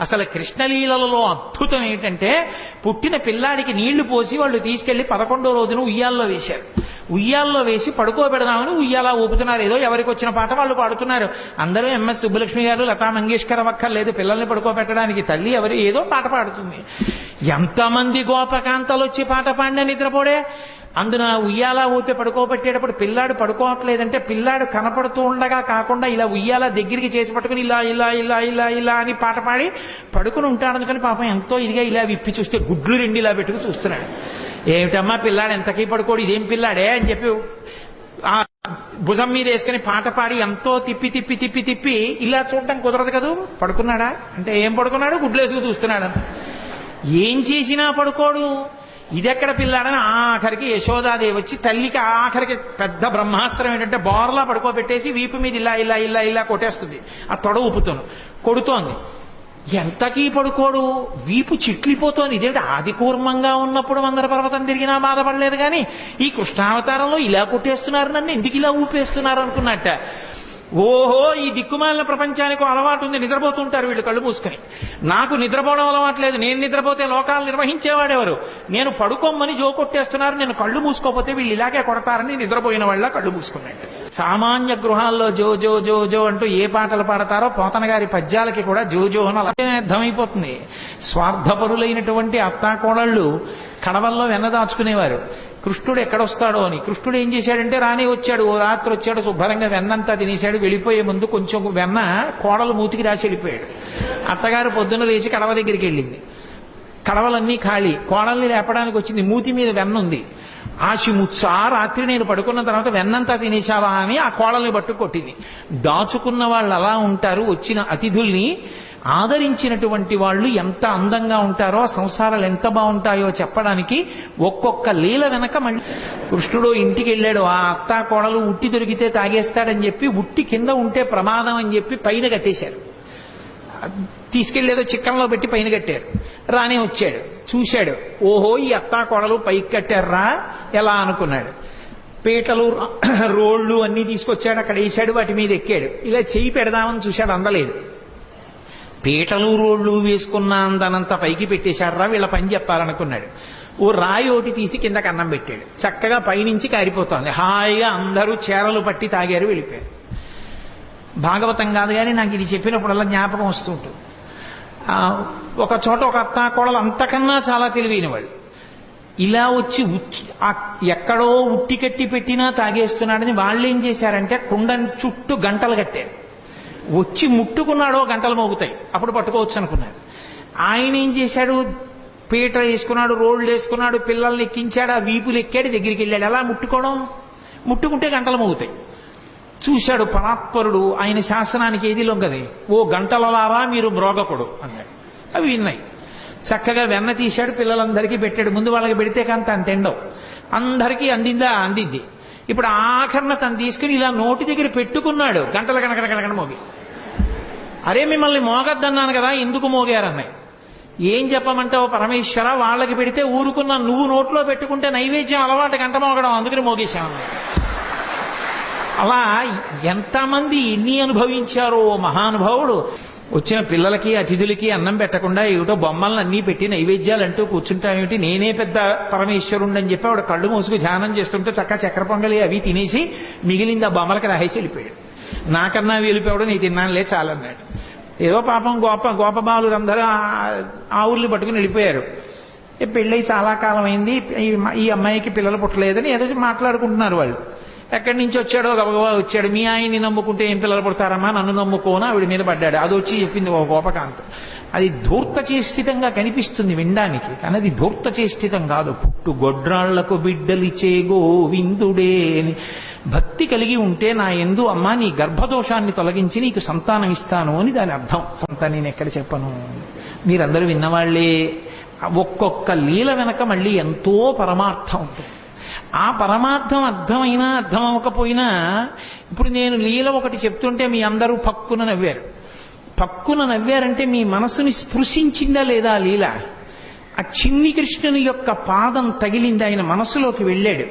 అసలు కృష్ణలీలలో అద్భుతం ఏంటంటే పుట్టిన పిల్లాడికి నీళ్ళు పోసి వాళ్ళు తీసుకెళ్ళి పదకొండో రోజున ఉయ్యాల్లో వేశారు. ఉయ్యాల్లో వేసి పడుకోబెడదామని ఉయ్యాలా ఊపుతున్నారు. ఏదో ఎవరికి వచ్చిన పాట వాళ్ళు పాడుతున్నారు. అందరూ ఎంఎస్ సుబ్బలక్ష్మి గారు లతా మంగేష్కర్ అక్కర్లేదు పిల్లల్ని పడుకోబెట్టడానికి తల్లి ఎవరు ఏదో పాట పాడుతుంది. ఎంతమంది గోపకాంతలు వచ్చి పాట పాడిన నిద్రపోడే? అందున ఉయ్యాల ఊపి పడుకోబెట్టేటప్పుడు పిల్లాడు పడుకోవట్లేదంటే పిల్లాడు కనపడుతూ ఉండగా కాకుండా ఇలా ఉయ్యాల దగ్గరికి చేసి పట్టుకుని ఇలా ఇలా ఇలా ఇలా ఇలా అని పాట పాడి పడుకుని ఉంటాడు. అందుకని పాపం ఎంతో ఇదిగా ఇలా విప్పి చూస్తే గుడ్లు రెండు ఇలా పెట్టుకుని చూస్తున్నాడు. ఏమిటమ్మా పిల్లాడు ఎంతకీ పడుకోడు? ఇదేం పిల్లాడే అని చెప్పి ఆ భుజం మీద వేసుకుని పాట పాడి ఎంతో తిప్పి తిప్పి తిప్పి తిప్పి ఇలా చూడటం కుదరదు కదూ? పడుకున్నాడా? అంటే ఏం పడుకున్నాడు? గుడ్లేసుకు చూస్తున్నాడు. ఏం చేసినా పడుకోడు. ఇదెక్కడ పిల్లాడని ఆఖరికి యశోదాదేవి వచ్చి తల్లికి ఆఖరికి పెద్ద బ్రహ్మాస్త్రం ఏంటంటే బోర్లా పడుకోబెట్టేసి వీపు మీద ఇలా ఇలా ఇలా ఇలా కొట్టేస్తుంది. ఆ తొడ ఊపుతాను కొడుతోంది. ఎంతకీ పడుకోడు? వీపు చిట్లిపోతోంది. ఇదేమిటి ఆది కూర్మంగా ఉన్నప్పుడు మందర పర్వతం తిరిగినా బాధపడలేదు కానీ ఈ కృష్ణావతారంలో ఇలా కొట్టేస్తున్నారు నన్ను. ఎందుకు ఇలా ఊపేస్తున్నారు అనుకున్నట్ట? ఓహో ఈ దిక్కుమాలిన ప్రపంచానికి అలవాటు ఉంది. నిద్రపోతుంటారు వీళ్ళు కళ్ళు మూసుకొని. నాకు నిద్రపోవడం అలవాటు లేదు. నేను నిద్రపోతే లోకాలు నిర్వహించేవాడెవరు? నేను పడుకోమని జో కొట్టేస్తున్నారు. నేను కళ్ళు మూసుకోపోతే వీళ్ళు ఇలాగే కొడతారని నిద్రపోయిన వాళ్ళ కళ్ళు మూసుకున్నాడు సామాన్య గృహాల్లో జో జో జో జో అంటూ ఏ పాటలు పాడతారో పోతన గారి పద్యాలకి కూడా జో జో అని అలాగే అర్థమైపోతుంది. స్వార్థపరులైనటువంటి అత్తాకోడళ్ళు కడవల్లో వెన్నదాచుకునేవారు కృష్ణుడు ఎక్కడొస్తాడో అని. కృష్ణుడు ఏం చేశాడంటే రానే వచ్చాడు. ఓ రాత్రి వచ్చాడు శుభ్రంగా వెన్నంతా తినేశాడు వెళ్ళిపోయే ముందు కొంచెం వెన్న కోడలు మూతికి రాసి వెళ్ళిపోయాడు. అత్తగారు పొద్దున్న లేచి కడవ దగ్గరికి వెళ్ళింది. కడవలన్నీ ఖాళీ. కోడల్ని లేపడానికి వచ్చింది. మూతి మీద వెన్న ఉంది. ఆశి ముచ్చా రాత్రి నేను పడుకున్న తర్వాత వెన్నంతా తినేశావా అని ఆ కోడల్ని పట్టు కొట్టింది దాచుకున్న వాళ్ళు అలా ఉంటారు వచ్చిన అతిథుల్ని. ఆదరించినటువంటి వాళ్ళు ఎంత అందంగా ఉంటారో ఆ సంసారాలు ఎంత బాగుంటాయో చెప్పడానికి ఒక్కొక్క లీల వెనక మళ్ళీ కృష్ణుడు ఇంటికి వెళ్ళాడు ఆ అత్త కోడలు ఉట్టి దొరికితే తాగేస్తాడని చెప్పి ఉట్టి కింద ఉంటే ప్రమాదం అని చెప్పి పైన కట్టేశారు. తీసుకెళ్ళేదో చిక్కంలో పెట్టి పైన కట్టారు. రానే వచ్చాడు. చూశాడు. ఓహో ఈ అత్తా కొడలు పైకి కట్టారా? ఎలా అనుకున్నాడు. పీటలు రోళ్ళు అన్నీ తీసుకొచ్చాడు. అక్కడ వేసాడు వాటి మీద ఎక్కాడు. ఇలా చెయ్యి పెడదామని చూశాడు. అందలేదు. పీటలు రోడ్లు వేసుకున్న అందనంత పైకి పెట్టేశాడరా వీళ్ళ పని చెప్పాలనుకున్నాడు. ఓ రాయి ఒకటి తీసి కిందకి అన్నం పెట్టాడు. చక్కగా పైనుంచి కారిపోతోంది. హాయిగా అందరూ చీరలు పట్టి తాగారు వెళ్ళిపోయారు. భాగవతం కాదు కానీ నాకు ఇది చెప్పినప్పుడల్లా జ్ఞాపకం వస్తూ ఉంటుంది. ఒక చోట ఒక అత్త కోడలు అంతకన్నా చాలా తెలివైన వాళ్ళు ఇలా వచ్చి ఎక్కడో ఉట్టి కట్టి పెట్టినా తాగేస్తున్నాడని వాళ్ళు ఏం చేశారంటే కుండని చుట్టూ గంటలు కట్టారు. వచ్చి ముట్టుకున్నాడో గంటలు మోగుతాయి. అప్పుడు పట్టుకోవచ్చు అనుకున్నాడు. ఆయన ఏం చేశాడు? పీట వేసుకున్నాడు రోడ్లు వేసుకున్నాడు పిల్లల్ని ఎక్కించాడు ఆ వీపులు ఎక్కాడు దగ్గరికి వెళ్ళాడు. ఎలా ముట్టుకోవడం? ముట్టుకుంటే గంటలు మోగుతాయి. చూశాడు పరాత్పరుడు ఆయన శాసనానికి ఏది లొంగది? ఓ గంటలలారా మీరు మ్రోగకుడు అన్నాడు. అవి విన్నాయి. చక్కగా వెన్న తీశాడు పిల్లలందరికీ పెట్టాడు. ముందు వాళ్ళకి పెడితే కంత అంత తిండవు అందరికీ అందిందా? అందింది. ఇప్పుడు ఆఖరణ తను తీసుకుని ఇలా నోటి దగ్గర పెట్టుకున్నాడు. గంటల గణకన గణకన మోగి. అరే మిమ్మల్ని మోగద్దన్నాను కదా ఎందుకు మోగారన్నాయి ఏం చెప్పమంటావు పరమేశ్వర? వాళ్ళకి పెడితే ఊరుకున్నా నువ్వు నోట్లో పెట్టుకుంటే నైవేద్యం అలవాటు గంట మోగడం అందుకని మోగేశాను. అలా ఎంతమంది ఎన్ని అనుభవించారో ఓ మహానుభావుడు. వచ్చిన పిల్లలకి అతిథులకి అన్నం పెట్టకుండా ఏమిటో బొమ్మలను అన్నీ పెట్టి నైవేద్యాలు అంటూ కూర్చుంటామేమిటి నేనే పెద్ద పరమేశ్వరుండని చెప్పి ఆవిడ కళ్ళు మూసుకు ధ్యానం చేస్తుంటే చక్క చక్కెర పొంగలి అవి తినేసి మిగిలింది ఆ బొమ్మలకి రాహేసి వెళ్ళిపోయాడు. నాకన్నా వెళ్ళిపోవడం నీ తిన్నానులే చాలన్నాడు. ఏదో పాపం గోప గోపబాలురందరూ ఆ- ఆవుల్ని పట్టుకుని వెళ్ళిపోయారు. పెళ్ళై చాలా కాలం అయింది ఈ ఈ అమ్మాయికి పిల్లలు పుట్టలేదని ఏదో మాట్లాడుకుంటున్నారు వాళ్ళు. ఎక్కడి నుంచి వచ్చాడో గబగబా వచ్చాడు. మీ ఆయన్ని నమ్ముకుంటే ఏం పిల్లలు పుడతారమ్మా నన్ను నమ్ముకోను? ఆవిడ మీద పడ్డాడు. అది వచ్చి చెప్పింది ఒక గోపకాంత అది ధూర్త చేష్టితంగా కనిపిస్తుంది వినడానికి కానీ అది ధూర్త చేష్టితం కాదు. పుట్టు గొడ్రాళ్ళకు బిడ్డలిచే గోవిందుడే అని భక్తి కలిగి ఉంటే నా ఎందు అమ్మా నీ గర్భదోషాన్ని తొలగించి నీకు సంతానం ఇస్తాను అని దాని అర్థం. అంతా నేను ఎక్కడ చెప్పను. మీరందరూ విన్నవాళ్ళే. ఒక్కొక్క లీల వెనక మళ్ళీ ఎంతో పరమార్థం ఉంటుంది. ఆ పరమార్థం అర్థమైనా అర్థం అవ్వకపోయినా ఇప్పుడు నేను లీల ఒకటి చెప్తుంటే మీ అందరూ పక్కున నవ్వారు. పక్కున నవ్వారంటే మీ మనసుని స్పృశించిందా లేదా లీల? ఆ చిన్ని కృష్ణుని యొక్క పాదం తగిలింది ఆయన మనసులోకి వెళ్ళాడు.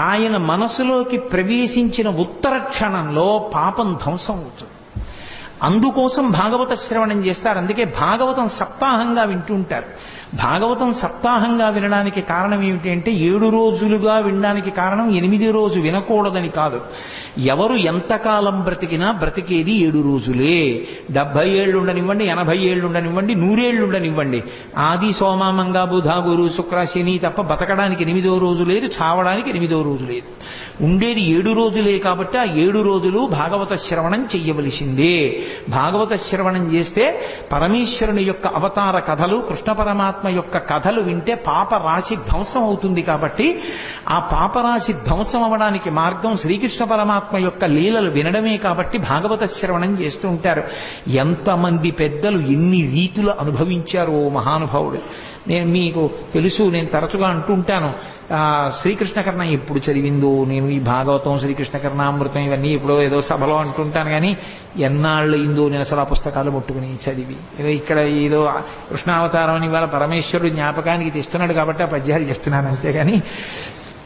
ఆయన మనసులోకి ప్రవేశించిన ఉత్తర క్షణంలో పాపం ధ్వంసం అవుతుంది. అందుకోసం భాగవత శ్రవణం చేస్తారు. అందుకే భాగవతం సప్తాహంగా వింటుంటారు భాగవతం సప్తాహంగా వినడానికి కారణం ఏమిటి అంటే ఏడు రోజులుగా వినడానికి కారణం ఎనిమిది రోజు వినకూడదని కాదు. ఎవరు ఎంతకాలం బ్రతికినా బ్రతికేది ఏడు రోజులే. డెబ్బై ఏళ్ళు ఉండనివ్వండి ఎనభై ఏళ్ళు ఉండనివ్వండి నూరేళ్ళు ఉండనివ్వండి. ఆది సోమ మంగ బుధ గురు శుక్ర శని తప్ప బతకడానికి ఎనిమిదో రోజు లేదు చావడానికి ఎనిమిదో రోజు లేదు. ఉండేది ఏడు రోజులే కాబట్టి ఆ ఏడు రోజులు భాగవత శ్రవణం చెయ్యవలసిందే. భాగవత శ్రవణం చేస్తే పరమేశ్వరుని యొక్క అవతార కథలు కృష్ణ పరమాత్మ యొక్క కథలు వింటే పాప రాశి ధ్వంసం అవుతుంది కాబట్టి ఆ పాపరాశి ధ్వంసం అవ్వడానికి మార్గం శ్రీకృష్ణ పరమాత్మ యొక్క లీలలు వినడమే కాబట్టి భాగవత శ్రవణం చేస్తూ ఉంటారు. ఎంతమంది పెద్దలు ఎన్ని రీతులు అనుభవించారు ఓ మహానుభావుడు. నేను మీకు తెలుసు నేను తరచుగా అంటుంటాను ఆ, శ్రీకృష్ణ కర్ణ ఎప్పుడు చదివిందో నేను ఈ భాగవతం శ్రీకృష్ణ కర్ణామృతం ఇవన్నీ ఎప్పుడో ఏదో సభలో అంటుంటాను కానీ ఎన్నాళ్ళు అయిందో నేను అసలు ఆ పుస్తకాలు ముట్టుకుని చదివి. ఏదో ఇక్కడ ఏదో కృష్ణావతారం అని ఇవాళ పరమేశ్వరుడు జ్ఞాపకానికి తెస్తున్నాడు కాబట్టి ఆ పద్యాలు చెప్తున్నాను అంతేగాని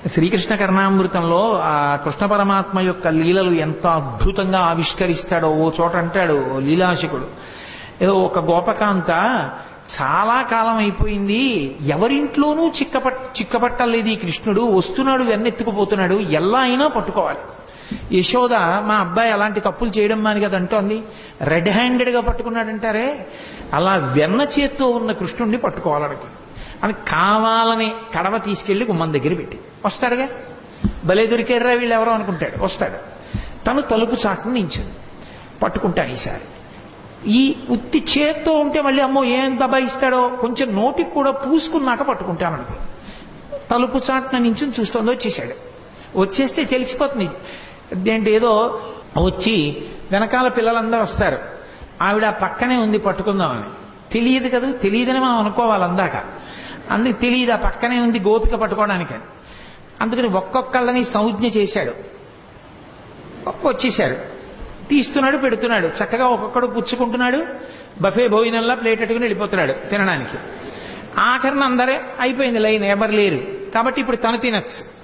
శ్రీకృష్ణ కర్ణామృతంలో ఆ కృష్ణ పరమాత్మ యొక్క లీలలు ఎంత అద్భుతంగా ఆవిష్కరిస్తాడో ఓ చోట అంటాడు ఓ లీలాశకుడు. ఏదో ఒక గోపకాంత చాలా కాలం అయిపోయింది. ఎవరింట్లోనూ చిక్కపట్ చిక్కపట్టలేదు ఈ కృష్ణుడు. వస్తున్నాడు వెన్నెత్తుకుపోతున్నాడు ఎలా అయినా పట్టుకోవాలి. యశోద మా అబ్బాయి అలాంటి తప్పులు చేయడం మాని కదా అంటోంది. రెడ్ హ్యాండెడ్గా పట్టుకున్నాడంటారే? అలా వెన్న చేత్తో ఉన్న కృష్ణుడిని పట్టుకోవాలనుకుంది అని కావాలని కడవ తీసుకెళ్ళి గుమ్మం దగ్గర పెట్టి. వస్తాడుగా? భలే దొరికారా వీళ్ళు ఎవరో అనుకుంటాడు. వస్తాడు. తను తలుపు చాటును నించింది. పట్టుకుంటాను ఈసారి. ఈ ఉత్తి చేత్తో ఉంటే మళ్ళీ అమ్మో ఏం దబాయిస్తాడో కొంచెం నోటికి కూడా పూసుకున్నాక పట్టుకుంటాను అనుకో. తలుపు చాటున నించుని చూస్తోంది వచ్చేసాడు. వచ్చేస్తే తెలిసిపోతుంది. ఏంటి ఏదో వచ్చి వెనకాల పిల్లలందరూ వస్తారు. ఆవిడ పక్కనే ఉంది పట్టుకుందామని తెలియదు కదా? తెలియదని మనం అనుకోవాలి అందాక అందుకు తెలియదు ఆ పక్కనే ఉంది గోపిక పట్టుకోవడానికి. అందుకని ఒక్కొక్కళ్ళని సంజ్ఞ చేశాడు. వచ్చేశారు. తీస్తున్నాడు పెడుతున్నాడు. చక్కగా ఒక్కొక్కడు పుచ్చుకుంటున్నాడు బఫే భోజనంలా ప్లేట్ అట్టుకుని వెళ్ళిపోతున్నాడు తినడానికి. ఆఖరిన అందరే అయిపోయింది లైన్ ఎవరు లేరు. కాబట్టి ఇప్పుడు తను తినచ్చు.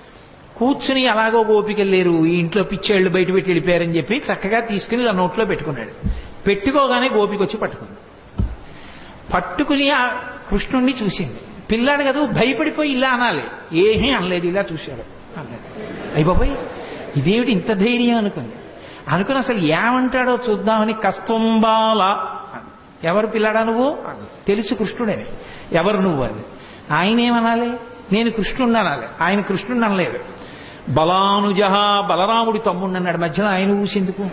కూర్చుని అలాగో గోపికలు లేరు. ఈ ఇంట్లో పిచ్చేళ్ళు బయట పెట్టి వెళ్ళిపోయారని చెప్పి చక్కగా తీసుకుని ఇలా నోట్లో పెట్టుకున్నాడు. పెట్టుకోగానే గోపిక వచ్చి పట్టుకుంది. పట్టుకుని ఆ కృష్ణుణ్ణి చూసింది. పిల్లాడు కదా భయపడిపోయి ఇలా అనాలి. ఏమీ అనలేదు ఇలా చూశాడు. అన్నాడు. అయ్యి బాబాయ్ ఇదేమిటి ఇంత ధైర్యం అనుకుంది? అనుకుని అసలు ఏమంటాడో చూద్దామని కస్తుంబాల. ఎవరు పిల్లాడా నువ్వు. తెలుసు కృష్ణుడని. ఎవరు నువ్వు అని. ఆయన ఏమనాలి నేను కృష్ణుడిని అనాలి. ఆయన కృష్ణుడిని అనలేదు. బలానుజహ బలరాముడి తమ్ముడు అన్నాడు. మధ్యలో ఆయన ఊసేందుకు?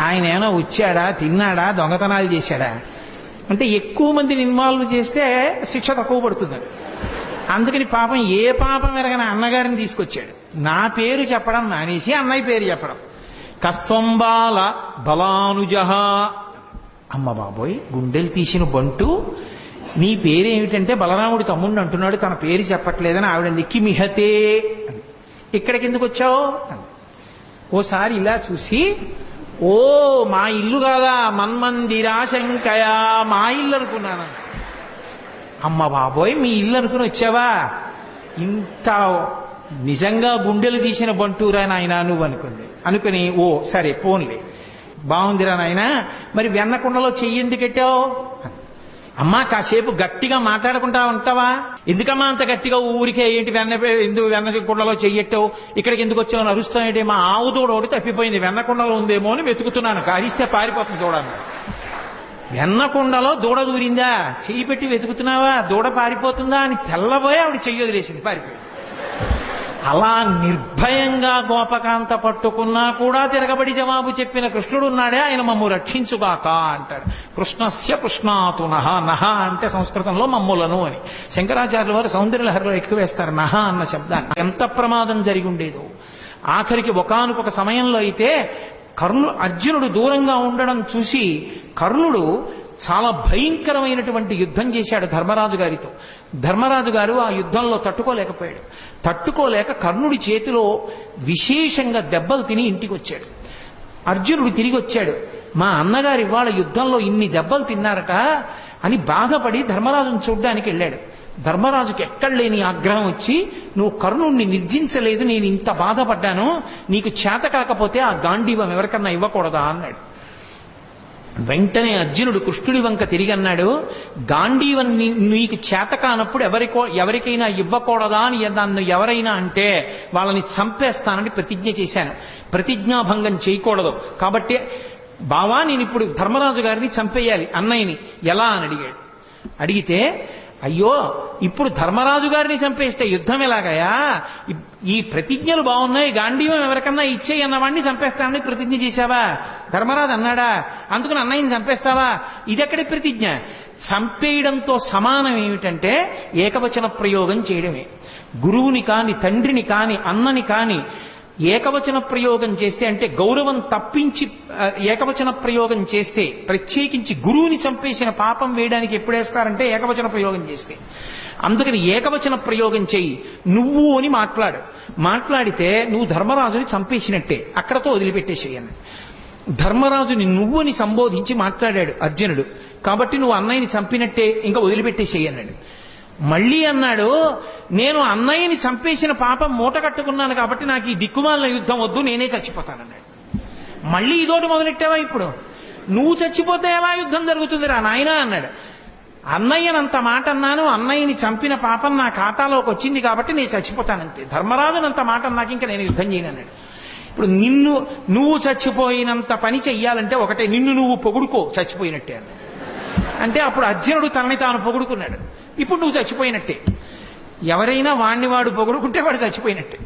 ఆయన ఏమైనా వచ్చాడా? తిన్నాడా? దొంగతనాలు చేశాడా? అంటే ఎక్కువ మందిని ఇన్వాల్వ్ చేస్తే శిక్ష తక్కువ పడుతుంది. అందుకని పాపం ఏ పాపం ఎరగని అన్నగారిని తీసుకొచ్చాడు. నా పేరు చెప్పడం మానేసి అన్నయ్య పేరు చెప్పడం. కస్తంబాల బలానుజహ అమ్మ బాబోయ్ గుండెలు తీసిన బంటు. నీ పేరేమిటంటే బలరాముడి తమ్ముడిని అంటున్నాడు తన పేరు చెప్పట్లేదని ఆవిడ నిక్కి మిహతే ఇక్కడికి ఎందుకు వచ్చావు ఓసారి ఇలా చూసి ఓ మా ఇల్లు కాదా మన్మందిరాశంకయా మా ఇల్లు అనుకున్నాను. అమ్మ బాబోయ్ మీ ఇల్లు అనుకుని వచ్చావా? ఇంత నిజంగా గుండెలు తీసిన బంటూరా నాయన నువ్వు అనుకుంది. అనుకుని ఓ సరే పోన్లే. బాగుందిరా నాయన మరి వెన్నకుండలో చెయ్యి ఎందుకు పెట్టావు అమ్మా కాసేపు గట్టిగా మాట్లాడుకుంటా ఉంటావా? ఎందుకమ్మా అంత గట్టిగా ఊరికే ఏంటి వెన్న ఎందుకు వెన్న కుండలో చెయ్యట్టావు ఇక్కడికి ఎందుకు వచ్చావు? అరుస్తానంటే మా ఆవు దూడ ఒకటి తప్పిపోయింది. వెన్న కుండలో ఉందేమో అని వెతుకుతున్నాను. కారిస్తే పారిపోతుంది దూడను వెన్నకుండలో దూడ దూరిందా? చెయ్యి పెట్టి వెతుకుతున్నావా? దూడ పారిపోతుందా? అని తెల్లబోయి ఆవిడ చెయ్యి వదిలేసింది పారిపోయి అలా నిర్భయంగా గోపకాంత పట్టుకున్నా కూడా తిరగబడి జవాబు చెప్పిన కృష్ణుడు ఉన్నాడే ఆయన మమ్ము రక్షించుగాక అంటాడు. కృష్ణస్య కృష్ణాతు నహ నహ అంటే సంస్కృతంలో మమ్ములను అని. శంకరాచార్యుల వారు సౌందర్యలహరిలో ఎక్కువ వేస్తారు నహ అన్న శబ్దాన్ని. ఎంత ప్రమాదం జరిగి ఉండేదో ఆఖరికి ఒకనొక సమయంలో అయితే కర్ణు అర్జునుడు దూరంగా ఉండడం చూసి కర్ణుడు చాలా భయంకరమైనటువంటి యుద్ధం చేశాడు ధర్మరాజు గారితో. ధర్మరాజు గారు ఆ యుద్ధంలో తట్టుకోలేకపోయాడు. తట్టుకోలేక కర్ణుడి చేతిలో విశేషంగా దెబ్బలు తిని ఇంటికి వచ్చాడు అర్జునుడు తిరిగి వచ్చాడు మా అన్నగారు ఇవాళ యుద్ధంలో ఇన్ని దెబ్బలు తిన్నారట అని బాధపడి ధర్మరాజును చూడ్డానికి వెళ్ళాడు. ధర్మరాజుకి ఎక్కడ లేని ఆగ్రహం వచ్చి నువ్వు కర్ణుణ్ణి నిర్జించలేదు నేను ఇంత బాధపడ్డాను నీకు చేత కాకపోతే ఆ గాంధీవం ఎవరికన్నా ఇవ్వకూడదా? అన్నాడు. వెంటనే అర్జునుడు కృష్ణుడి వంక తిరిగి అన్నాడు గాంధీవన్ నీకు చేత కానప్పుడు ఎవరికో ఎవరికైనా ఇవ్వకూడదా అని నన్ను ఎవరైనా అంటే వాళ్ళని చంపేస్తానని ప్రతిజ్ఞ చేశాను. ప్రతిజ్ఞాభంగం చేయకూడదు. కాబట్టి బావా నేను ఇప్పుడు ధర్మరాజు గారిని చంపేయాలి అన్నయ్యని ఎలా అని అడిగాడు. అడిగితే అయ్యో ఇప్పుడు ధర్మరాజు గారిని చంపేస్తే యుద్ధం ఎలాగయా? ఈ- ప్రతిజ్ఞలు బాగున్నాయి గాంధీవం ఎవరికన్నా ఇచ్చేయి అన్నవాడిని చంపేస్తానని ప్రతిజ్ఞ చేశావా? ధర్మరాజు అన్నాడా? అందుకని అన్నయ్యని చంపేస్తావా? ఇదెక్కడి ప్రతిజ్ఞ? చంపేయడంతో సమానం ఏమిటంటే ఏకవచన ప్రయోగం చేయడమే. గురువుని కాని తండ్రిని కాని అన్నని కాని ఏకవచన ప్రయోగం చేస్తే అంటే గౌరవం తప్పించి ఏకవచన ప్రయోగం చేస్తే ప్రత్యేకించి గురువుని చంపేసిన పాపం వేయడానికి ఎప్పుడేస్తారంటే ఏకవచన ప్రయోగం చేస్తే. అందుకని ఏకవచన ప్రయోగం చెయ్యి నువ్వు అని మాట్లాడు. మాట్లాడితే నువ్వు ధర్మరాజుని చంపేసినట్టే అక్కడతో వదిలిపెట్టేసేయను. ధర్మరాజుని నువ్వు అని సంబోధించి మాట్లాడాడు అర్జునుడు. కాబట్టి నువ్వు అన్నయ్యని చంపినట్టే ఇంకా వదిలిపెట్టేసేయన్నాడు మళ్ళీ అన్నాడు నేను అన్నయ్యని చంపేసిన పాపం మూట కట్టుకున్నాను కాబట్టి నాకు ఈ దిక్కుమాలిన యుద్ధం వద్దు నేనే చచ్చిపోతానన్నాడు. మళ్ళీ ఇదోటి మొదలెట్టావా ఇప్పుడు? నువ్వు చచ్చిపోతే ఎలా యుద్ధం జరుగుతుంది రా నాయనా? అన్నాడు. అన్నయ్యనంత మాట అన్నాను అన్నయ్యని చంపిన పాపం నా ఖాతాలోకి వచ్చింది కాబట్టి నేను చచ్చిపోతానంతే. ధర్మరాజునంత మాట అన్నాక ఇంకా నేను యుద్ధం చేయను అన్నాడు. ఇప్పుడు నిన్ను నువ్వు చచ్చిపోయినంత పని చెయ్యాలంటే ఒకటే నిన్ను నువ్వు పొగుడుకో చచ్చిపోయినట్టే అన్నాడు. అంటే అప్పుడు అర్జునుడు తనని తాను పొగుడుకున్నాడు. ఇప్పుడు నువ్వు చచ్చిపోయినట్టే. ఎవరైనా వాణ్ణి వాడు పొగుడుకుంటే వాడు చచ్చిపోయినట్టే.